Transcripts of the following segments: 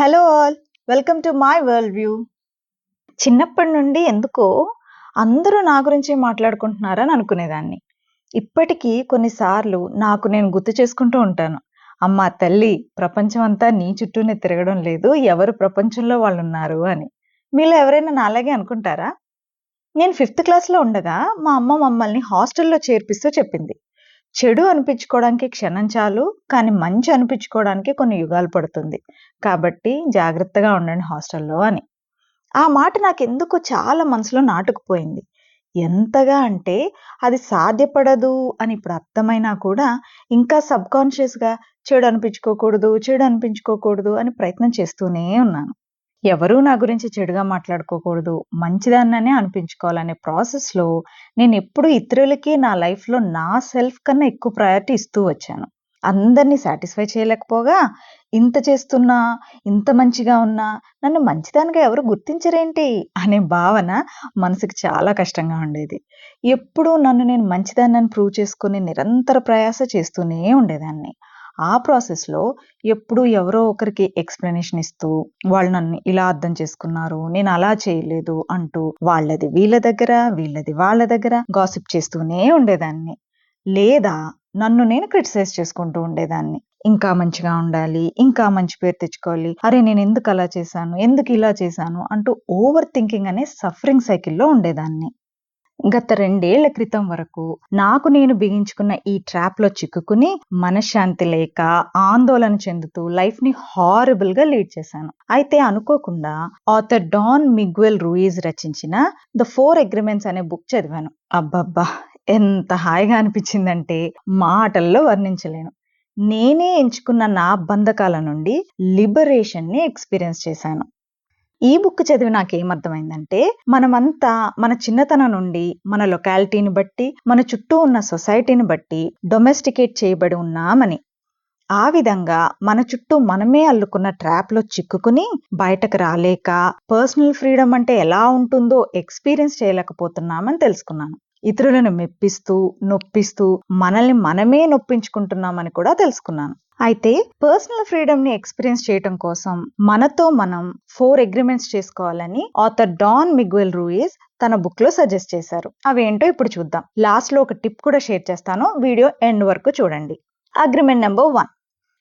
Hello all welcome to my world view చిన్నప్పటి నుండి ఎందుకో అందరూ నా గురించే మాట్లాడుకుంటున్నారని అనుకునేదాన్ని. ఇప్పటికీ కొన్నిసార్లు నాకు నేను గుర్తు చేసుకుంటూ ఉంటాను. అమ్మ తల్లి ప్రపంచం అంతా నీ చుట్టూనే తిరగడం లేదు ఎవరు ప్రపంచంలో వాళ్ళు ఉన్నారు అని. మీలో ఎవరైనా నా అలాగే అనుకుంటారా? నేను ఫిఫ్త్ క్లాస్లో ఉండగా మా అమ్మ మమ్మల్ని హాస్టల్లో చేర్పిస్తూ చెప్పింది. చెడు అనిపించుకోవడానికి క్షణం చాలు కానీ మంచి అనిపించుకోవడానికి కొన్ని యుగాలు పడుతుంది. కాబట్టి జాగ్రత్తగా ఉండండి హాస్టల్లో అని. ఆ మాట నాకు ఎందుకు చాలా మనసులో నాటుకుపోయింది. ఎంతగా అంటే అది సాధ్యపడదు అని ఇప్పుడు అర్థమైనా కూడా ఇంకా సబ్కాన్షియస్గా చెడు అనిపించుకోకూడదు చెడు అనిపించుకోకూడదు అని ప్రయత్నం చేస్తూనే ఉన్నాను. ఎవరూ నా గురించి చెడుగా మాట్లాడుకోకూడదు. మంచిదాన్ననే అనిపించుకోవాలనే ప్రాసెస్లో నేను ఎప్పుడు ఇతరులకి నా లైఫ్లో నా సెల్ఫ్ కన్నా ఎక్కువ ప్రయారిటీ ఇస్తూ వచ్చాను. అందరినీ సాటిస్ఫై చేయలేకపోగా ఇంత చేస్తున్నా ఇంత మంచిగా ఉన్నా నన్ను మంచిదానిగా ఎవరు గుర్తించరేంటి? అనే భావన మనసుకి చాలా కష్టంగా ఉండేది. ఎప్పుడూ నన్ను నేను మంచిదాన్ని ప్రూవ్ చేసుకుని నిరంతర ప్రయాస చేస్తూనే ఉండేదాన్ని. ఆ ప్రాసెస్లో ఎప్పుడు ఎవరో ఒకరికి ఎక్స్ప్లెనేషన్ ఇస్తూ వాళ్ళు నన్ను ఇలా అర్థం చేసుకున్నారు నేను అలా చేయలేదు అంటూ వాళ్ళది వీళ్ళ దగ్గర వీళ్ళది వాళ్ళ దగ్గర గాసిప్ చేస్తూనే ఉండేదాన్ని. లేదా నన్ను నేను క్రిటిసైజ్ చేసుకుంటూ ఉండేదాన్ని. ఇంకా మంచిగా ఉండాలి ఇంకా మంచి పేరు తెచ్చుకోవాలి అరే నేను ఎందుకు అలా చేశాను ఎందుకు ఇలా చేశాను అంటూ ఓవర్ థింకింగ్ అనే సఫరింగ్ సైకిల్లో ఉండేదాన్ని. గత రెండేళ్ళ క్రితం వరకు నాకు నేను బిగించుకున్న ఈ ట్రాప్లో చిక్కుకుని మనశ్శాంతి లేక ఆందోళన చెందుతూ లైఫ్ని హారబుల్గా లీడ్ చేశాను. అయితే అనుకోకుండా ఆథర్ డాన్ మిగ్వెల్ రూయిజ్ రచించిన ద ఫోర్ అగ్రిమెంట్స్ అనే బుక్ చదివాను. అబ్బబ్బా ఎంత హాయిగా అనిపించిందంటే మాటల్లో వర్ణించలేను. నేనే ఎంచుకున్న నా బంధకాల నుండి లిబరేషన్ని ఎక్స్పీరియన్స్ చేశాను. ఈ బుక్ చదివి నాకేమర్థమైందంటే మనమంతా మన చిన్నతనం నుండి మన లొకాలిటీని బట్టి మన చుట్టూ ఉన్న సొసైటీని బట్టి డొమెస్టికేట్ చేయబడి ఉన్నామని. ఆ విధంగా మన చుట్టూ మనమే అల్లుకున్న ట్రాప్లో చిక్కుకుని బయటకు రాలేక పర్సనల్ ఫ్రీడమ్ అంటే ఎలా ఉంటుందో ఎక్స్పీరియన్స్ చేయలేకపోతున్నామని తెలుసుకున్నాను. ఇతరులను మెప్పిస్తూ నొప్పిస్తూ మనల్ని మనమే నొప్పించుకుంటున్నామని కూడా తెలుసుకున్నాను. అయితే పర్సనల్ ఫ్రీడమ్ని ఎక్స్పీరియన్స్ చేయటం కోసం మనతో మనం ఫోర్ అగ్రిమెంట్స్ చేసుకోవాలని ఆథర్ డాన్ మిగ్వెల్ రూయిస్ తన బుక్లో సజెస్ట్ చేశారు. అవేంటో ఇప్పుడు చూద్దాం. లాస్ట్లో ఒక టిప్ కూడా షేర్ చేస్తాను. వీడియో ఎండ్ వరకు చూడండి. Agreement number one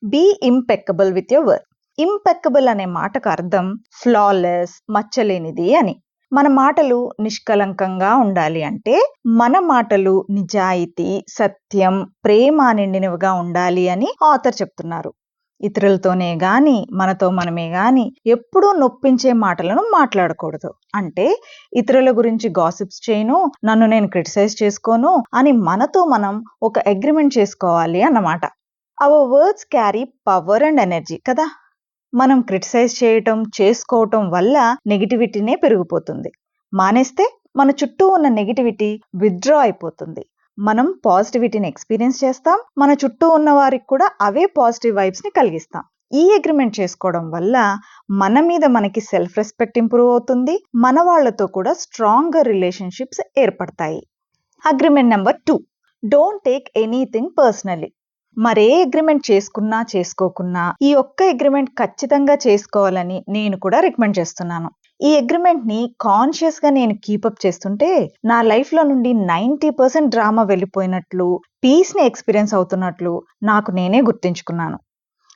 be impeccable with your work impeccable అనే మాటకు అర్థం ఫ్లాలెస్ మచ్చలేనిది అని. మన మాటలు నిష్కలంకంగా ఉండాలి అంటే మన మాటలు నిజాయితీ సత్యం ప్రేమ నిండినవిగా ఉండాలి అని ఆథర్ చెప్తున్నారు. ఇతరులతోనే గాని మనతో మనమే గాని ఎప్పుడూ నొప్పించే మాటలను మాట్లాడకూడదు. అంటే ఇతరుల గురించి గాసిప్స్ చేయను నన్ను నేను క్రిటిసైజ్ చేసుకోను అని మనతో మనం ఒక అగ్రిమెంట్ చేసుకోవాలి అన్నమాట. Our words carry power and energy కదా? మనం క్రిటిసైజ్ చేయటం చేసుకోవటం వల్ల నెగిటివిటీనే పెరిగిపోతుంది. మానేస్తే మన చుట్టూ ఉన్న నెగిటివిటీ విత్డ్రా అయిపోతుంది. మనం పాజిటివిటీని ఎక్స్పీరియన్స్ చేస్తాం మన చుట్టూ ఉన్న వారికి కూడా అవే పాజిటివ్ వైబ్స్ని కలిగిస్తాం. ఈ అగ్రిమెంట్ చేసుకోవడం వల్ల మన మీద మనకి సెల్ఫ్ రెస్పెక్ట్ ఇంప్రూవ్ అవుతుంది మన వాళ్ళతో కూడా స్ట్రాంగర్ రిలేషన్షిప్స్ ఏర్పడతాయి. Agreement number two. Don't take anything personally. మరే అగ్రిమెంట్ చేసుకున్నా చేసుకోకున్నా ఈ ఒక్క అగ్రిమెంట్ ఖచ్చితంగా చేసుకోవాలని నేను కూడా రికమెండ్ చేస్తున్నాను. ఈ అగ్రిమెంట్ని కాన్షియస్గా నేను కీపప్ చేస్తుంటే నా లైఫ్లో నుండి నైంటీ పర్సెంట్ డ్రామా వెళ్ళిపోయినట్లు పీస్ని ఎక్స్పీరియన్స్ అవుతున్నట్లు నాకు నేనే గుర్తించుకున్నాను.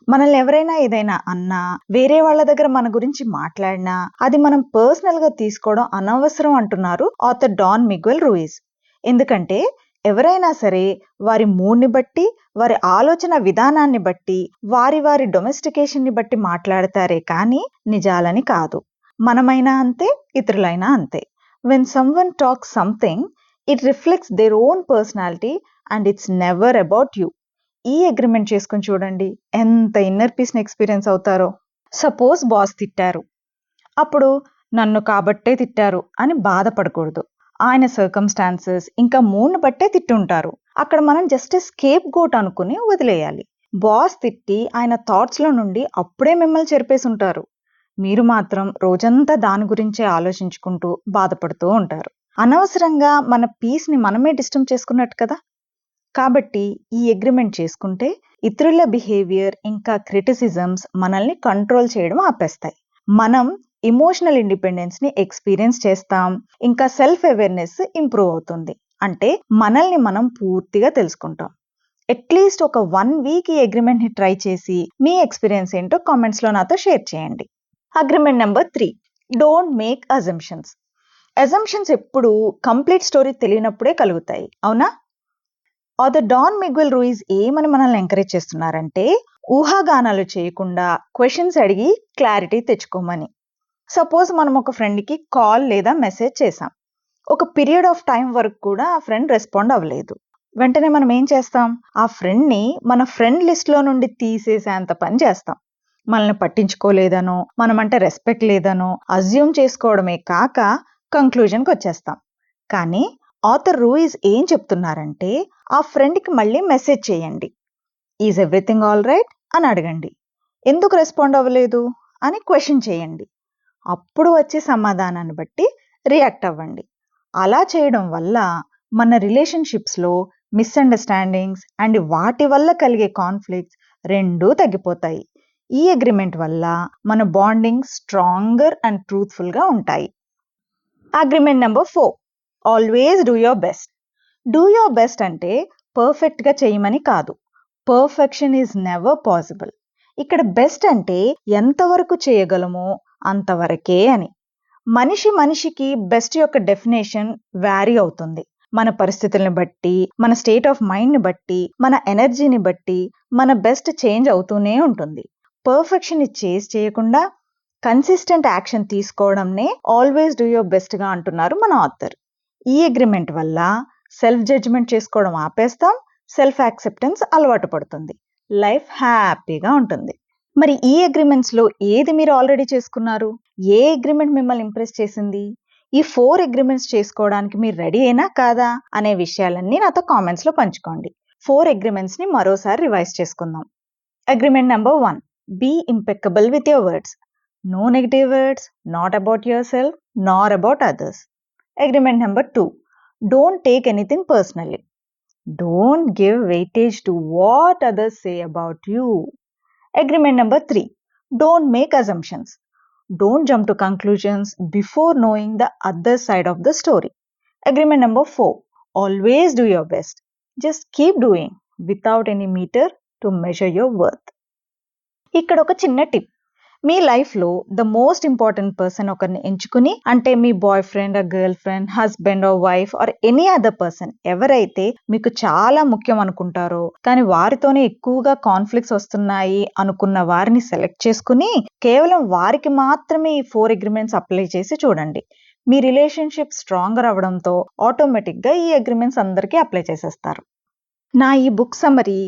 మనల్ని ఎవరైనా ఏదైనా అన్నా వేరే వాళ్ళ దగ్గర మన గురించి మాట్లాడినా అది మనం పర్సనల్గా తీసుకోవడం అనవసరం అంటున్నారు ఆథర్ డాన్ మిగ్వెల్ రూయిస్. ఎందుకంటే ఎవరైనా సరే వారి మూడ్ని బట్టి వారి ఆలోచన విధానాన్ని బట్టి వారి వారి డొమెస్టికేషన్ని బట్టి మాట్లాడతారే కానీ నిజాలని కాదు. మనమైనా అంతే ఇతరులైనా అంతే. When someone talk something it reflects their own personality and it's never about you ఈ అగ్రిమెంట్ చేసుకుని చూడండి ఎంత ఇన్నర్ పీస్ని ఎక్స్పీరియన్స్ అవుతారో. సపోజ్ బాస్ తిట్టారు. అప్పుడు నన్ను కాబట్టే తిట్టారు అని బాధపడకూడదు. ఆయన సర్కమ్స్టాన్సెస్ ఇంకా మూడ్ని బట్టే తిట్టుంటారు. అక్కడ మనం జస్ట్ స్కేప్ గోట్ అనుకుని వదిలేయాలి. బాస్ తిట్టి ఆయన థాట్స్లో నుండి అప్పుడే మిమ్మల్ని చెరిపేసి ఉంటారు మీరు మాత్రం రోజంతా దాని గురించే ఆలోచించుకుంటూ బాధపడుతూ ఉంటారు. అనవసరంగా మన పీస్ని మనమే డిస్టర్బ్ చేసుకున్నట్టు కదా? కాబట్టి ఈ అగ్రిమెంట్ చేసుకుంటే ఇతరుల బిహేవియర్ ఇంకా క్రిటిసిజమ్స్ మనల్ని కంట్రోల్ చేయడం ఆపేస్తాయి. మనం ఇమోషనల్ ఇండిపెండెన్స్ని ఎక్స్పీరియన్స్ చేస్తాం. ఇంకా సెల్ఫ్ అవేర్నెస్ ఇంప్రూవ్ అవుతుంది. అంటే మనల్ని మనం పూర్తిగా తెలుసుకుంటాం. అట్లీస్ట్ ఒక వన్ వీక్ ఈ అగ్రిమెంట్ని ట్రై చేసి మీ ఎక్స్పీరియన్స్ ఏంటో కామెంట్స్లో నాతో షేర్ చేయండి. Agreement number three don't make assumptions assumptions ఎప్పుడు కంప్లీట్ స్టోరీ తెలియనప్పుడే కలుగుతాయి. అవునా? ద డాన్ మిగ్వెల్ రూయిస్ ఏమని మనల్ని ఎంకరేజ్ చేస్తున్నారంటే ఊహాగానాలు చేయకుండా క్వశ్చన్స్ అడిగి క్లారిటీ తెచ్చుకోమని. సపోజ్ మనం ఒక ఫ్రెండ్కి కాల్ లేదా మెసేజ్ చేసాం ఒక పీరియడ్ ఆఫ్ టైం వరకు కూడా ఆ ఫ్రెండ్ రెస్పాండ్ అవ్వలేదు. వెంటనే మనం ఏం చేస్తాం? ఆ ఫ్రెండ్ని మన ఫ్రెండ్ లిస్ట్లో నుండి తీసేసేంత పని చేస్తాం. మనల్ని పట్టించుకోలేదనో మనమంటే రెస్పెక్ట్ లేదనో అజ్యూమ్ చేసుకోవడమే కాక కంక్లూజన్కి వచ్చేస్తాం. కానీ ఆథర్ రూయిస్ ఏం చెప్తున్నారంటే ఆ ఫ్రెండ్కి మళ్ళీ మెసేజ్ చేయండి. ఈజ్ ఎవ్రీథింగ్ ఆల్ రైట్ అని అడగండి. ఎందుకు రెస్పాండ్ అవ్వలేదు? అని క్వశ్చన్ చేయండి. అప్పుడు వచ్చే సమాధానాన్ని బట్టి రియాక్ట్ అవ్వండి. అలా చేయడం వల్ల మన రిలేషన్షిప్స్లో మిస్అండర్స్టాండింగ్స్ అండ్ వాటి వల్ల కలిగే కాన్ఫ్లిక్ట్స్ రెండూ తగ్గిపోతాయి. ఈ అగ్రిమెంట్ వల్ల మన బాండింగ్ స్ట్రాంగర్ అండ్ ట్రూత్ఫుల్గా ఉంటాయి. Agreement number four always do your best do your best అంటే పర్ఫెక్ట్గా చేయమని కాదు. పర్ఫెక్షన్ ఈజ్ నెవర్ పాసిబుల్ ఇక్కడ బెస్ట్ అంటే ఎంతవరకు చేయగలమో అంతవరకే అని. మనిషి మనిషికి బెస్ట్ యొక్క డెఫినేషన్ వ్యారీ అవుతుంది. మన పరిస్థితులను బట్టి మన స్టేట్ ఆఫ్ మైండ్ని బట్టి మన ఎనర్జీని బట్టి మన బెస్ట్ చేంజ్ అవుతూనే ఉంటుంది. పర్ఫెక్షన్ని చేజ్ చేయకుండా కన్సిస్టెంట్ యాక్షన్ తీసుకోవడంనే ఆల్వేస్ డూ యువర్ బెస్ట్గా అంటున్నారు మన ఆథర్ ఈ అగ్రిమెంట్ వల్ల సెల్ఫ్ జడ్జ్మెంట్ చేసుకోవడం ఆపేస్తాం సెల్ఫ్ యాక్సెప్టెన్స్ అలవాటు పడుతుంది. లైఫ్ హ్యాపీగా ఉంటుంది. మరి ఈ అగ్రిమెంట్స్లో ఏది మీరు ఆల్రెడీ చేసుకున్నారు? ఏ అగ్రిమెంట్ మిమ్మల్ని ఇంప్రెస్ చేసింది? ఈ ఫోర్ అగ్రిమెంట్స్ చేసుకోవడానికి మీరు రెడీ అయినా కాదా? అనే విషయాలన్నీ నాతో కామెంట్స్లో పంచుకోండి. ఫోర్ అగ్రిమెంట్స్ని మరోసారి రివైజ్ చేసుకుందాం. Agreement number one be impeccable with your words no negative words not about yourself nor about others agreement number two don't take anything personally don't give weightage to what others say about you Agreement number three don't make assumptions. Don't jump to conclusions before knowing the other side of the story. Agreement number four always do your best. Just keep doing without any meter to measure your worth. ఇక్కడ ఒక చిన్న tip మీ లైఫ్లో the most important person ఒకరిని ఎంచుకుని అంటే మీ boyfriend ఆ girlfriend husband or wife or any other person ఎవరైతే మీకు చాలా ముఖ్యం అనుకుంటారో కానీ వారితోనే ఎక్కువగా కాన్ఫ్లిక్ట్స్ వస్తున్నాయి అనుకున్న వారిని సెలెక్ట్ చేసుకుని కేవలం వారికి మాత్రమే ఈ ఫోర్ అగ్రిమెంట్స్ అప్లై చేసి చూడండి. మీ రిలేషన్షిప్ స్ట్రాంగర్ అవడంతో ఆటోమేటిక్గా ఈ అగ్రిమెంట్స్ అందరికీ అప్లై చేసేస్తారు. నా ఈ బుక్ సమరీ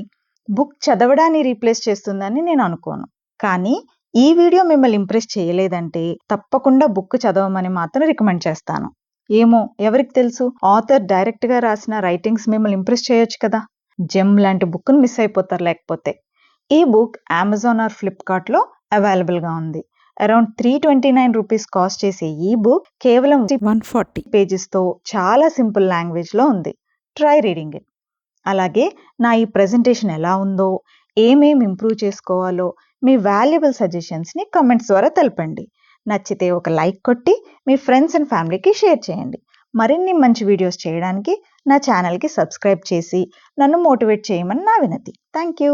బుక్ చదవడాన్ని రీప్లేస్ చేస్తుందని నేను అనుకోను. కానీ ఈ వీడియో మిమ్మల్ని ఇంప్రెస్ చేయలేదంటే తప్పకుండా బుక్ చదవమని మాత్రం రికమెండ్ చేస్తాను. ఏమో ఎవరికి తెలుసు? ఆథర్ డైరెక్ట్గా రాసిన రైటింగ్స్ మిమ్మల్ని ఇంప్రెస్ చేయొచ్చు కదా? జెమ్ లాంటి బుక్ను మిస్ అయిపోతారు లేకపోతే. ఈ బుక్ అమెజాన్ ఆర్ ఫ్లిప్కార్ట్లో అవైలబుల్గా ఉంది. Around three twenty nine rupees cost చేసే ఈ బుక్ కేవలం వన్ ఫార్టీ. పేజెస్తో చాలా సింపుల్ లాంగ్వేజ్లో ఉంది. Try reading it. అలాగే నా ఈ ప్రెజెంటేషన్ ఎలా ఉందో ఏమేం ఇంప్రూవ్ చేసుకోవాలో మీ వాల్యుబుల్ సజెషన్స్ని కమెంట్స్ ద్వారా తెలపండి. నచ్చితే ఒక లైక్ కొట్టి మీ ఫ్రెండ్స్ అండ్ ఫ్యామిలీకి షేర్ చేయండి. మరిన్ని మంచి వీడియోస్ చేయడానికి నా ఛానల్కి సబ్స్క్రైబ్ చేసి నన్ను మోటివేట్ చేయమని నా వినతి. Thank you